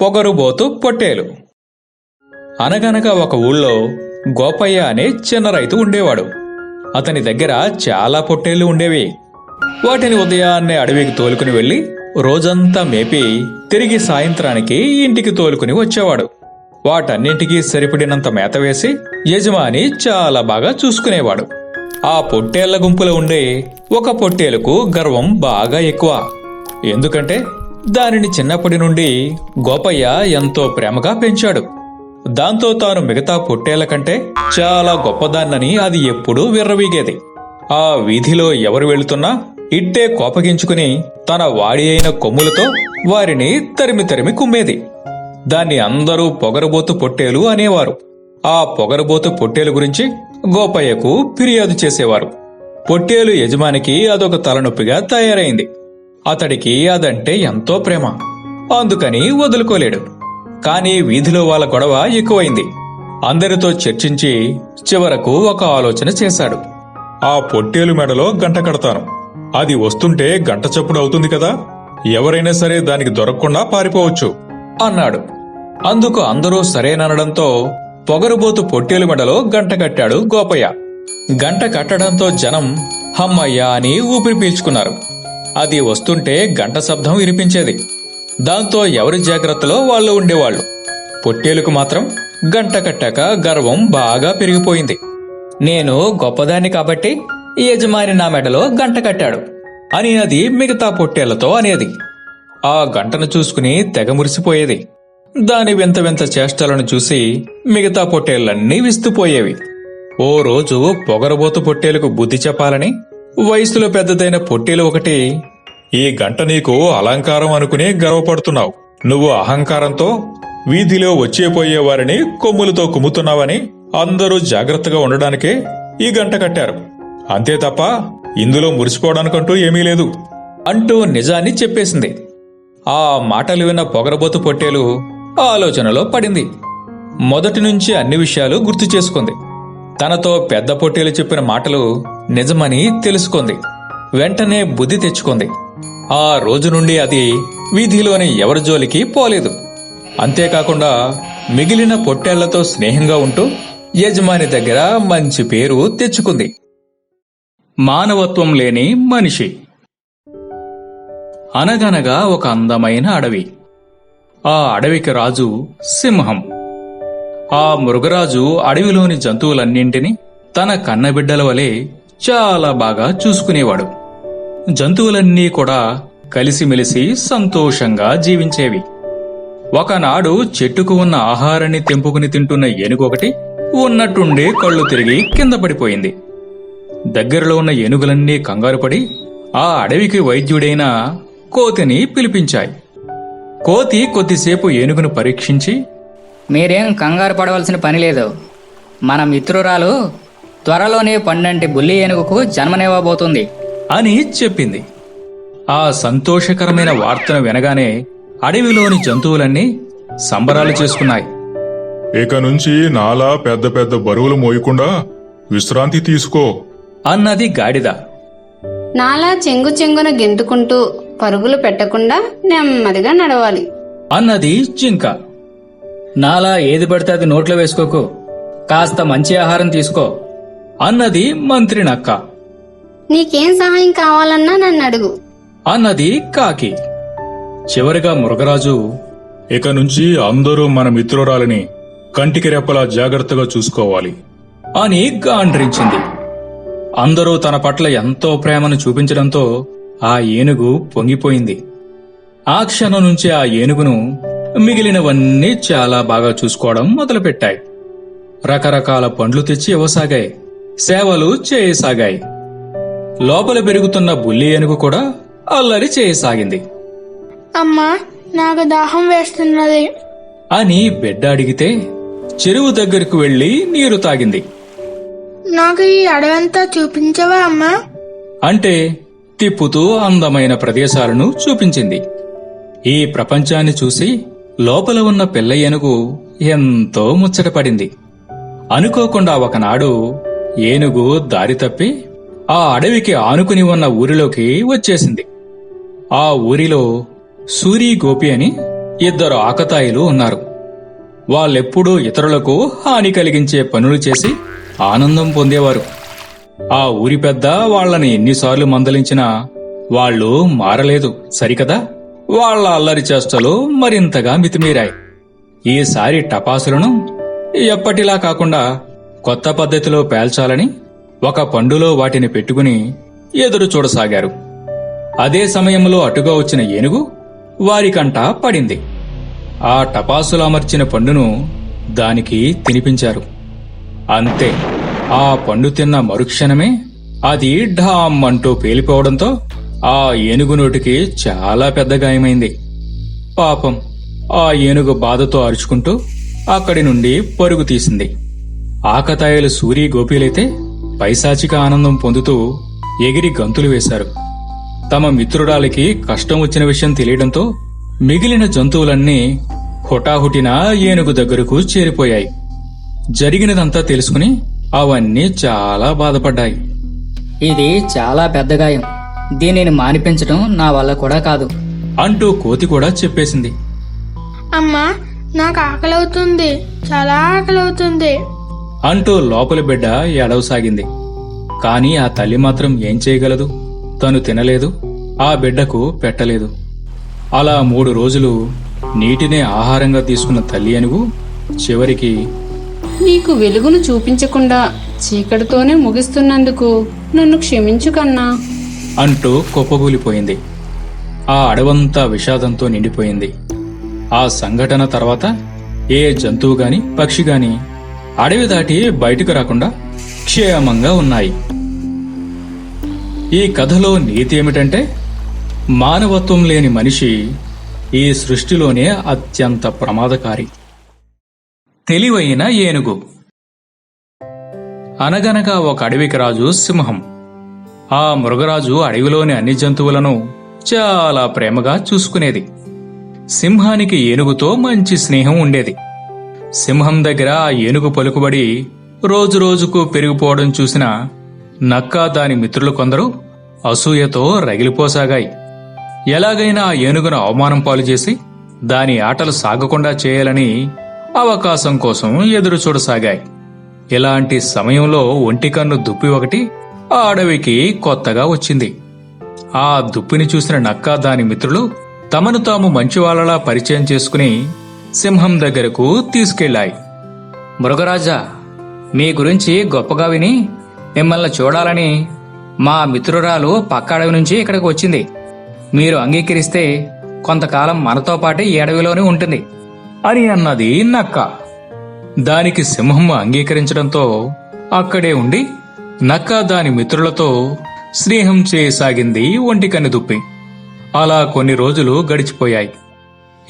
పొగరుబోతు పొట్టేలు. అనగనగా ఒక ఊళ్ళో గోపయ్య అనే చిన్న రైతు ఉండేవాడు. అతని దగ్గర చాలా పొట్టేళ్ళు ఉండేవి. వాటిని ఉదయాన్నే అడవికి తోలుకుని వెళ్ళి రోజంతా మేపి తిరిగి సాయంత్రానికి ఇంటికి తోలుకుని వచ్చేవాడు. వాటన్నింటికీ సరిపడినంత మేత వేసి యజమాని చాలా బాగా చూసుకునేవాడు. ఆ పొట్టేళ్ళ గుంపులో ఉండే ఒక పొట్టేలుకు గర్వం బాగా ఎక్కువ. ఎందుకంటే దానిని చిన్నప్పటి నుండి గోపయ్య ఎంతో ప్రేమగా పెంచాడు. దాంతో తాను మిగతా పొట్టేళ్ళ కంటే చాలా గొప్పదాన్నని అది ఎప్పుడూ విర్రవీగేది. ఆ వీధిలో ఎవరు వెళుతున్నా ఇట్టే కోపగించుకుని తన వాడి అయిన కొమ్ములతో వారిని తరిమి తరిమి కుమ్మేది. దాన్ని అందరూ పొగరబోతు పొట్టేలు అనేవారు. ఆ పొగరబోతు పొట్టేలు గురించి గోపయ్యకు ఫిర్యాదు చేసేవారు. పొట్టేలు యజమానికి అదొక తలనొప్పిగా తయారైంది. అతడికి అదంటే ఎంతో ప్రేమ. అందుకని వదులుకోలేడు. కాని వీధిలో వాళ్ళ గొడవ ఎక్కువైంది. అందరితో చర్చించి చివరకు ఒక ఆలోచన చేశాడు. ఆ పొట్టేలు మెడలో గంట కడతాను. అది వస్తుంటే గంట చప్పుడు అవుతుంది కదా. ఎవరైనా సరే దానికి దొరకకుండా పారిపోవచ్చు అన్నాడు. అందుకు అందరూ సరేననడంతో పొగరుబోతు పొట్టేలు మెడలో గంట కట్టాడు గోపయ్య. గంట కట్టడంతో జనం హమ్మయ్య అని ఊపిరి పీల్చుకున్నారు. అది వస్తుంటే గంట శబ్దం వినిపించేది. దాంతో ఎవరి జాగ్రత్తలో వాళ్ళు ఉండేవాళ్ళు. పొట్టేలుకు మాత్రం గంట కట్టాక గర్వం బాగా పెరిగిపోయింది. నేను గొప్పదాన్ని కాబట్టి యజమాని నా మెడలో గంట కట్టాడు. అని అది మిగతా పొట్టేళ్ళతో అనేది. ఆ గంటను చూసుకుని తెగ మురిసిపోయేది. దాని వింత వింత చేష్టలను చూసి మిగతా పొట్టేళ్ళన్నీ విస్తుపోయేవి. ఓ రోజు పొగరబోతు పొట్టేలకు బుద్ధి చెప్పాలని వయసులో పెద్దదైన పొట్టేలు ఒకటి ఈ గంట నీకు అలంకారం అనుకుని గర్వపడుతున్నావు. నువ్వు అహంకారంతో వీధిలో వచ్చేపోయే వారిని కొమ్ములతో కుమ్ముతున్నావని అందరూ జాగ్రత్తగా ఉండడానికే ఈ గంట కట్టారు. అంతే తప్ప ఇందులో మురిసిపోవడానికంటూ ఏమీ లేదు అంటూ నిజాన్ని చెప్పేసింది. ఆ మాటలు విన్న పొగరబోతు పొట్టేలు ఆలోచనలో పడింది. మొదటి నుంచి అన్ని విషయాలు గుర్తు చేసుకుంది. తనతో పెద్ద పొట్టేలు చెప్పిన మాటలు నిజమని తెలుసుకుంది. వెంటనే బుద్ధి తెచ్చుకుంది. ఆ రోజు నుండి అది వీధిలోని ఎవరి జోలికి పోలేదు. అంతేకాకుండా మిగిలిన పొట్టేళ్ళతో స్నేహంగా ఉంటూ యజమాని దగ్గర మంచి పేరు తెచ్చుకుంది. మానవత్వం లేని మనిషి. అనగనగా ఒక అందమైన అడవి. ఆ అడవికి రాజు సింహం. ఆ మృగరాజు అడవిలోని జంతువులన్నింటినీ తన కన్నబిడ్డల వలె చాలా బాగా చూసుకునేవాడు. జంతువులన్నీ కూడా కలిసిమెలిసి సంతోషంగా జీవించేవి. ఒకనాడు చెట్టుకు ఉన్న ఆహారాన్ని తెంపుకుని తింటున్న ఏనుగొకటి ఉన్నట్టుండే కళ్ళు తిరిగి కింద పడిపోయింది. దగ్గరలో ఉన్న ఏనుగులన్నీ కంగారుపడి ఆ అడవికి వైద్యుడైన కోతిని పిలిపించాయి. కోతి కొద్దిసేపు ఏనుగును పరీక్షించి మీరేం కంగారు పడవలసిన పని లేదు. మన మిత్రురాలు త్వరలోనే పండంటి బుల్లి ఏనుగుకు జన్మనివ్వబోతుంది. అని చెప్పింది. ఆ సంతోషకరమైన వార్తను వినగానే అడవిలోని జంతువులన్నీ సంబరాలు చేసుకున్నాయి. ఇక నుంచి నాలా పెద్ద పెద్ద బరువులు మోయకుండా విశ్రాంతి తీసుకో. అన్నది గాడిద. నాలా చెంగు చెంగున గెంతుకుంటూ పరుగులు పెట్టకుండా నెమ్మదిగా నడవాలి. అన్నది జింక. నాలా ఏది పడితే అది నోట్లో వేసుకోకు. కాస్త మంచి ఆహారం తీసుకో. అన్నది మంత్రి నక్క నీకేం సహాయం కావాలన్నా నన్ను అడుగు. అన్నది కాకి. చివరిగా మృగరాజు ఇక నుంచి అందరూ మన మిత్రురాలిని కంటికి రెప్పలా జాగ్రత్తగా చూసుకోవాలి. అని గాండ్రించింది. అందరూ తన పట్ల ఎంతో ప్రేమను చూపించడంతో ఆ ఏనుగు పొంగిపోయింది. ఆ క్షణం నుంచి ఆ ఏనుగును మిగిలినవన్నీ చాలా బాగా చూసుకోవడం మొదలుపెట్టాయి. రకరకాల పండ్లు తెచ్చి ఇవ్వసాగాయి. సేవలు చేయసాగాయి. లోపల పెరుగుతున్న బుల్లి ఏనుగు కూడా అల్లరి చేయసాగింది. అమ్మా నాకు దాహం వేస్తున్నది. అని బిడ్డ అడిగితే చెరువు దగ్గరకు వెళ్ళి నీరు తాగింది. నాకు ఈ అడవంతా చూపించవా అమ్మా? అంటే తిప్పుతూ అందమైన ప్రదేశాలను చూపించింది. ఈ ప్రపంచాన్ని చూసి లోపల ఉన్న పిల్ల ఏనుగు ఎంతో ముచ్చటపడింది. అనుకోకుండా ఒకనాడు ఏనుగు దారి తప్పి ఆ అడవికి ఆనుకుని ఉన్న ఊరిలోకి వచ్చేసింది. ఆ ఊరిలో సూరి గోపి అని ఇద్దరు ఆకతాయిలు ఉన్నారు. వాళ్ళెప్పుడూ ఇతరులకు హాని కలిగించే పనులు చేసి ఆనందం పొందేవారు. ఆ ఊరి పెద్ద వాళ్ళని ఎన్నిసార్లు మందలించినా వాళ్ళు మారలేదు. సరికదా? వాళ్ళ అల్లరి చేష్టలు మరింతగా మితిమీరాయి. ఈసారి టపాసులను ఎప్పటిలా కాకుండా కొత్త పద్ధతిలో పేల్చాలని ఒక పండులో వాటిని పెట్టుకుని ఎదురు చూడసాగారు. అదే సమయంలో అటుగా వచ్చిన ఏనుగు వారికంట పడింది. ఆ టపాసులు అమర్చిన పండును దానికి తినిపించారు. అంతే ఆ పండు తిన్న మరుక్షణమే అది ఢామ్ అంటూ పేలిపోవడంతో ఆ ఏనుగు నోటికి చాలా పెద్ద గాయమైంది. పాపం ఆ ఏనుగు బాధతో అరుచుకుంటూ అక్కడి నుండి పరుగు తీసింది. ఆకతాయిలు సూరి గోపీలైతే పైశాచిక ఆనందం పొందుతూ ఎగిరి గంతులు వేశారు. తమ మిత్రురాలికి కష్టం వచ్చిన విషయం తెలియడంతో మిగిలిన జంతువులన్నీ హుటాహుటిన ఏనుగు దగ్గరకు చేరిపోయాయి. జరిగినదంతా తెలుసుకుని అవన్నీ చాలా బాధపడ్డాయి. ఇది చాలా పెద్ద గాయం. దీనిని మానిపించడం నా వల్ల కూడా కాదు. అంటూ కోతి కూడా చెప్పేసింది. అమ్మా నాకు ఆకలి అవుతుంది చాలా ఆకలి అవుతుంది అంటూ లోపలి బిడ్డ ఏడవసాగింది కాని ఆ తల్లి మాత్రం ఏం చేయగలదు? తను తినలేదు ఆ బిడ్డకు పెట్టలేదు. అలా మూడు రోజులు నీటినే ఆహారంగా తీసుకున్న తల్లి అనుగు చివరికి నీకు వెలుగును చూపించకుండా చీకటితోనే ముగిస్తున్నందుకు నన్ను క్షమించు కన్నా. అంటూ కుప్పగూలిపోయింది ఆ అడవంతా విషాదంతో నిండిపోయింది. ఆ సంఘటన తర్వాత ఏ జంతువు గాని పక్షి గాని అడవి దాటి బయటకు రాకుండా క్షేమంగా ఉన్నాయి. ఈ కథలో నీతి ఏమిటంటే మానవత్వం లేని మనిషి ఈ సృష్టిలోనే అత్యంత ప్రమాదకారి. తెలివైన ఏనుగు. అనగనగా ఒక అడవికి రాజు సింహం. ఆ మృగరాజు అడవిలోని అన్ని జంతువులను చాలా ప్రేమగా చూసుకునేది. సింహానికి ఏనుగుతో మంచి స్నేహం ఉండేది. సింహం దగ్గర ఆ ఏనుగు పలుకుబడి రోజురోజుకు పెరిగిపోవడం చూసిన నక్క దాని మిత్రులు కొందరు అసూయతో రగిలిపోసాగాయి. ఎలాగైనా ఆ ఏనుగును అవమానం పాలు చేసి దాని ఆటలు సాగకుండా చేయాలని అవకాశం కోసం ఎదురు చూడసాగాయి. ఇలాంటి సమయంలో ఒంటికన్ను దుప్పి ఒకటి ఆ అడవికి కొత్తగా వచ్చింది. ఆ దుప్పిని చూసిన నక్క దాని మిత్రులు తమను తాము మంచివాళ్ళలా పరిచయం చేసుకుని సింహం దగ్గరకు తీసుకెళ్ళాయి మృగరాజా మీ గురించి గొప్పగా విని మిమ్మల్ని చూడాలని మా మిత్రురాలు పక్క అడవి నుంచి ఇక్కడికి వచ్చింది. మీరు అంగీకరిస్తే కొంతకాలం మనతో పాటే ఈ అడవిలోనే ఉంటుంది అని అన్నది నక్క. దానికి సింహం అంగీకరించడంతో అక్కడే ఉండి నక్క దాని మిత్రులతో స్నేహం చేయసాగింది ఒంటికన్ను దుప్పి. అలా కొన్ని రోజులు గడిచిపోయాయి.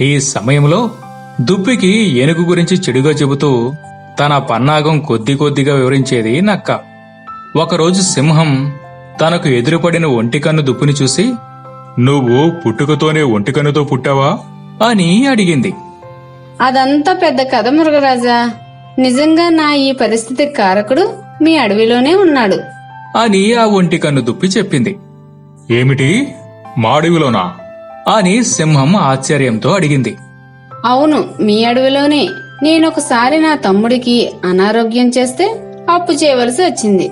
ఈ సమయంలో దుప్పికి ఏనుగు గురించి చెడుగా చెబుతూ తన పన్నాగం కొద్ది కొద్దిగా వివరించేది నక్క. ఒకరోజు సింహం తనకు ఎదురుపడిన ఒంటికన్ను దుప్పిని చూసి నువ్వు పుట్టుకతోనే ఒంటికన్నుతో పుట్టావా? అని అడిగింది. అదంతా పెద్ద కథ మృగరాజా నిజంగా నా ఈ పరిస్థితి కారకుడు మీ అడవిలోనే ఉన్నాడు. అని ఆ ఒంటికన్ను దుప్పి చెప్పింది. ఏమిటి? మాడివిలోనా? అని సింహం ఆశ్చర్యంతో అడిగింది. అవును మీ అడవిలోనే. నేనొకసారి నా తమ్ముడికి అనారోగ్యం చేస్తే అప్పు చేయవలసి వచ్చింది.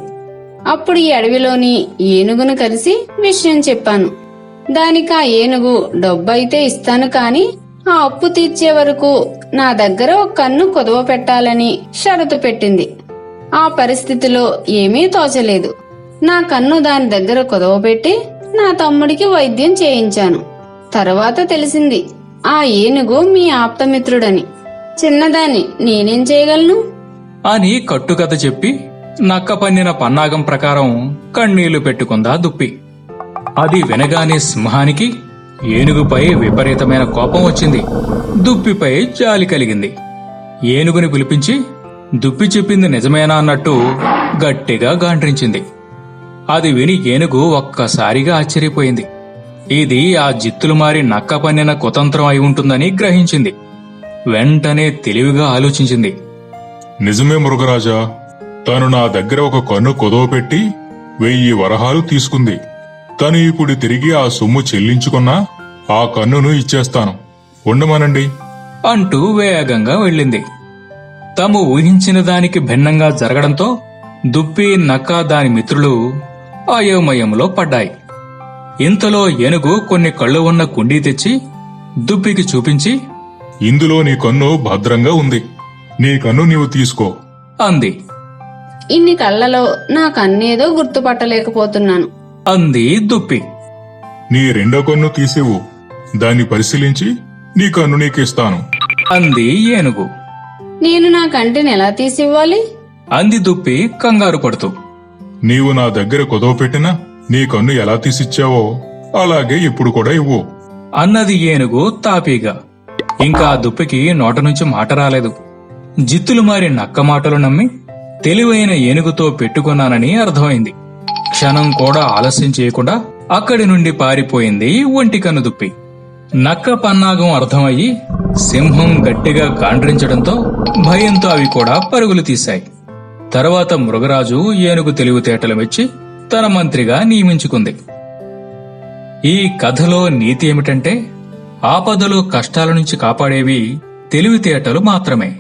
అప్పుడు ఈ అడవిలోని ఏనుగును కలిసి విషయం చెప్పాను. దానికి ఆ ఏనుగు డబ్బైతే ఇస్తాను కాని ఆ అప్పు తీర్చే వరకు నా దగ్గర ఒక కన్ను కుదవ పెట్టాలని షరతు పెట్టింది. ఆ పరిస్థితిలో ఏమీ తోచలేదు. నా కన్ను దాని దగ్గర కుదవపెట్టి నా తమ్ముడికి వైద్యం చేయించాను. తర్వాత తెలిసింది ఆ ఏనుగు మీ ఆప్తమిత్రుడని. చిన్నదాన్ని నేనేం చేయగలను? అని కట్టుకథ చెప్పి నక్క పన్నిన పన్నాగం ప్రకారం కన్నీళ్ళు పెట్టుకుందా దుప్పి. అది వినగానే సింహానికి ఏనుగుపై విపరీతమైన కోపం వచ్చింది. దుప్పిపై జాలి కలిగింది. ఏనుగుని పిలిపించి దుప్పి చెప్పింది నిజమేనా అన్నట్టు గట్టిగా గాండ్రించింది. అది విని ఏనుగు ఒక్కసారిగా ఆశ్చర్యపోయింది. ఇది ఆ జిత్తులు మారి నక్క పన్నిన కుతంత్రం అయి ఉంటుందని గ్రహించింది. వెంటనే తెలివిగా ఆలోచించింది. నిజమే మృగరాజా. తను నా దగ్గర ఒక కన్ను కుదవపెట్టి వెయ్యి వరహాలు తీసుకుంది. తను ఇప్పుడు తిరిగి ఆ సొమ్ము చెల్లించుకున్నా ఆ కన్నును ఇచ్చేస్తాను. ఉండమనండి. అంటూ వేగంగా వెళ్ళింది. తాము ఊహించిన దానికి భిన్నంగా జరగడంతో దుప్పి నక్క దాని మిత్రులు అయోమయంలో పడ్డాయి. ఇంతలో ఏనుగు కొన్ని కళ్ళు ఉన్న కుండీ తెచ్చి దుప్పికి చూపించి ఇందులో నీ కన్ను భద్రంగా ఉంది. నీ కన్ను నీవు తీసుకో. అంది. ఇన్ని కళ్ళలో నా కన్నేదో గుర్తుపట్టలేకపోతున్నాను. అంది దుప్పి నీ రెండో కన్ను తీసివు దాన్ని పరిశీలించి నీ కన్ను నీకిస్తాను. అంది ఏనుగు. నేను నా కంటిని ఎలా తీసివ్వాలి? అంది దుప్పి కంగారు పడుతూ. నీవు నా దగ్గర కుదవ పెట్టినా నీ కన్ను ఎలా తీసిచ్చావో అలాగే ఇప్పుడు కూడా ఇవ్వు. అన్నది ఏనుగు తాపీగా. ఇంకా ఆ దుప్పికి నోట నుంచి మాట రాలేదు. జిత్తులు మారి నక్క మాటలు నమ్మి తెలివైన ఏనుగుతో పెట్టుకున్నానని అర్థమైంది. క్షణం కూడా ఆలస్యం చేయకుండా అక్కడి నుండి పారిపోయింది ఒంటి కన్ను దుప్పి. నక్క పన్నాగం అర్థమయ్యి సింహం గట్టిగా కాండ్రించడంతో భయంతో అవి కూడా పరుగులు తీశాయి. తర్వాత మృగరాజు ఏనుగు తెలివితేటలు మెచ్చి తన మంత్రిగా నియమించుకుంది. ఈ కథలో నీతి ఏమిటంటే ఆపదలు కష్టాల నుంచి కాపాడేవి తెలివితేటలు మాత్రమే.